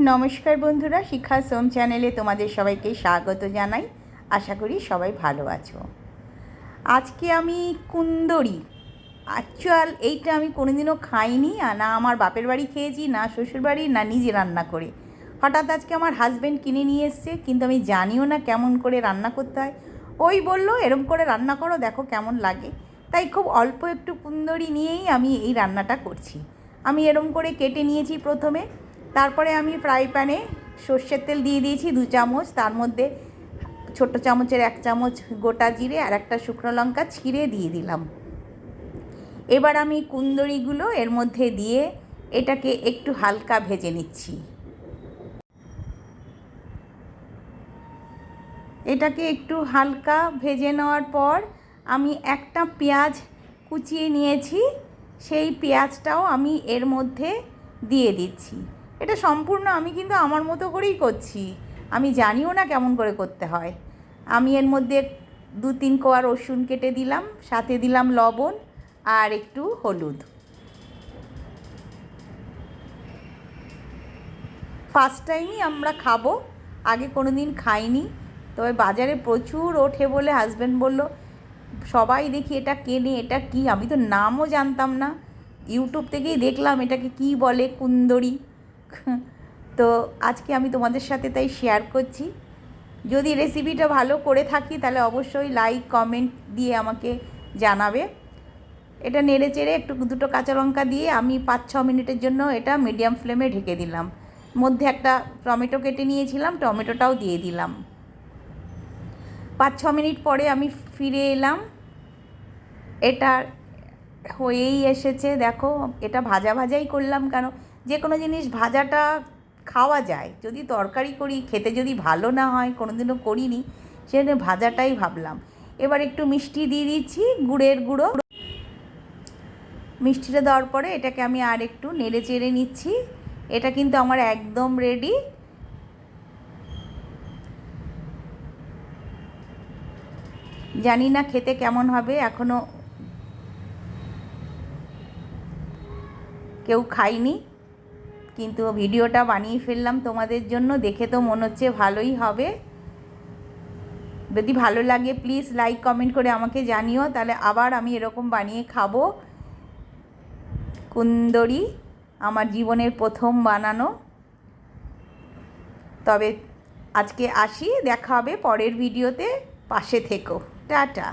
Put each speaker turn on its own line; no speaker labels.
নমস্কার বন্ধুরা শিক্ষা সোম চ্যানেলে তোমাদের সবাইকে স্বাগত জানাই। আশা করি সবাই ভালো আছো। আজকে আমি কুন্দরি। অ্যাকচুয়াল এইটা আমি কোনোদিনও খাইনি, আর না আমার বাপের বাড়ি খেয়েছি, না শ্বশুর বাড়ি, না নিজে রান্না করে। হঠাৎ আজকে আমার হাজব্যান্ড কিনে নিয়ে এসছে, কিন্তু আমি জানিও না কেমন করে রান্না করতে হয়। ওই বলল, এরম করে রান্না করো, দেখো কেমন লাগে। তাই খুব অল্প একটু কুন্দরি নিয়েই আমি এই রান্নাটা করছি। আমি এরম করে কেটে নিয়েছি প্রথমে। তারপরে আমি ফ্রাই প্যানে সর্ষের তেল দিয়ে দিয়েছি দু চামচ, তার মধ্যে ছোট চামচের এক চামচ গোটা জিরে আর একটা শুকনো লঙ্কা ছিঁড়ে দিয়ে দিলাম। এবার আমি কুন্দরিগুলো এর মধ্যে দিয়ে এটাকে একটু হালকা ভেজে নিচ্ছি। এটাকে একটু হালকা ভেজে নেওয়ার পর আমি একটা পেঁয়াজ কুচিয়ে নিয়েছি, সেই পেঁয়াজটাও আমি এর মধ্যে দিয়ে দিচ্ছি। এটা সম্পূর্ণ আমি কিন্তু আমার মতো করেই করছি। আমি জানিও না কেমন করে করতে হয়। আমি এর মধ্যে দু তিন কোয়া রসুন কেটে দিলাম, সাথে দিলাম লবণ আর একটু হলুদ। ফার্স্ট টাইমই আমরা খাব, আগে কোনো দিন খাইনি। তবে বাজারে প্রচুর ওঠে বলে হাজব্যান্ড বলল, সবাই দেখি এটা কেনে, এটা কি? আমি তো নামও জানতাম না। ইউটিউব থেকেই দেখলাম এটাকে কি বলে কুন্দরি। তো আজকে আমি তোমাদের সাথে তাই শেয়ার করছি। যদি রেসিপিটা ভালো করে থাকি, তাহলে অবশ্যই লাইক কমেন্ট দিয়ে আমাকে জানাবে। এটা নেড়ে চেড়ে একটু দুটো কাঁচা লঙ্কা দিয়ে আমি পাঁচ ছ মিনিটের জন্য এটা মিডিয়াম ফ্লেমে ঢেকে দিলাম। মধ্যে একটা টমেটো কেটে নিয়েছিলাম, টমেটোটাও দিয়ে দিলাম। পাঁচ ছ মিনিট পরে আমি ফিরে এলাম। এটা হয়েই এসেছে, দেখো, এটা ভাজা ভাজাই করলাম কেন? যে কোনো জিনিস ভাজাটা খাওয়া যায়। যদি তরকারি করি, খেতে যদি ভালো না হয় কোনো দিনও করিনি, সেজন্য ভাজাটাই ভাবলাম। এবার একটু মিষ্টি দিয়ে দিচ্ছি, গুড়ের গুঁড়ো। মিষ্টিটা দেওয়ার পরে এটাকে আমি আর একটু নেড়ে চেড়ে নিচ্ছি। এটা কিন্তু আমার একদম রেডি জানি না খেতে কেমন হবে এখনও কেউ খাইনি কিন্তু ভিডিওটা বানিয়ে ফেললাম তোমাদের জন্য, দেখে তো মনে হচ্ছে ভালোই হবে। যদি ভালো লাগে প্লিজ লাইক কমেন্ট করে আমাকে জানিও, তাহলে আবার আমি এরকম বানিয়ে খাব। কুন্দরি, আমার জীবনের প্রথম বানানো। তবে আজকে আসি, দেখা হবে পরের ভিডিওতে, পাশে থেকো। টাটা।